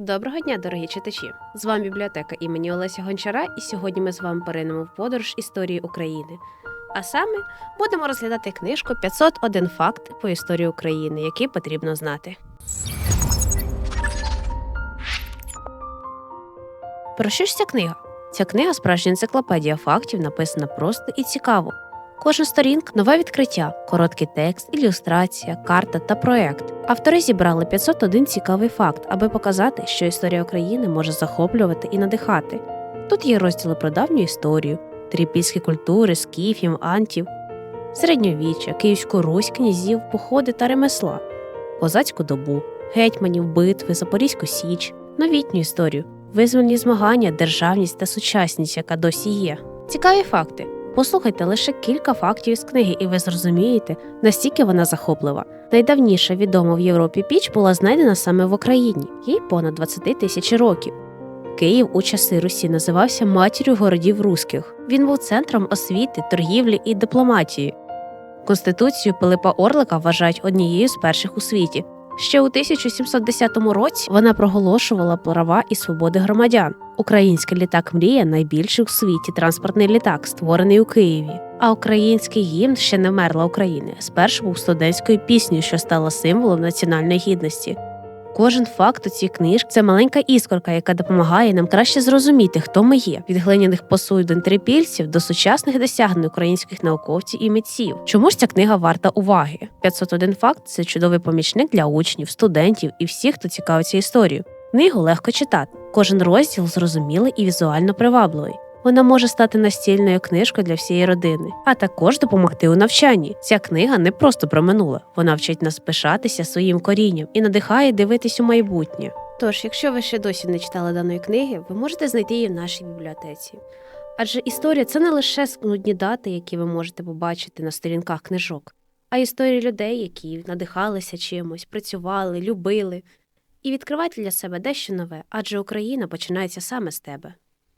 Доброго дня, дорогі читачі! З вами бібліотека імені Олеся Гончара, і сьогодні ми з вами поринемо в подорож історії України. А саме будемо розглядати книжку «501 факт по історії України, які потрібно знати. Про що ж ця книга? Ця книга справжня енциклопедія фактів, написана просто і цікаво. Кожна сторінка нове відкриття, короткий текст, ілюстрація, карта та проект. Автори зібрали 501 цікавий факт, аби показати, що історія України може захоплювати і надихати. Тут є розділи про давню історію, трипільські культури, скіфів, антів, середньовіччя, Київську Русь, князів, походи та ремесла, козацьку добу, гетьманів, битви, Запорізьку Січ, новітню історію, визвольні змагання, державність та сучасність, яка досі є. Цікаві факти. Послухайте лише кілька фактів із книги, і ви зрозумієте, настільки вона захоплива. Найдавніша відома в Європі піч була знайдена саме в Україні, їй понад 20 тисяч років. Київ у часи Русі називався матір'ю городів руських. Він був центром освіти, торгівлі і дипломатії. Конституцію Пилипа Орлика вважають однією з перших у світі. Ще у 1710 році вона проголошувала права і свободи громадян. Український літак Мрія найбільший у світі транспортний літак, створений у Києві. А український гімн ще не мерла України. Спершу був студентською піснею, що стала символом національної гідності. Кожен факт у цій книжці це маленька іскорка, яка допомагає нам краще зрозуміти, хто ми є, від глиняних посудин трипільців до сучасних досягнень українських науковців і митців. Чому ж ця книга варта уваги? 501 факт це чудовий помічник для учнів, студентів і всіх, хто цікавиться історією. Книгу легко читати. Кожен розділ зрозумілий і візуально привабливий. Вона може стати настільною книжкою для всієї родини, а також допомогти у навчанні. Ця книга не просто про минуле, вона вчить нас пишатися своїм корінням і надихає дивитись у майбутнє. Тож, якщо ви ще досі не читали даної книги, ви можете знайти її в нашій бібліотеці. Адже історія це не лише нудні дати, які ви можете побачити на сторінках книжок, а історії людей, які надихалися чимось, працювали, любили. І відкривайте для себе дещо нове, адже Україна починається саме з тебе.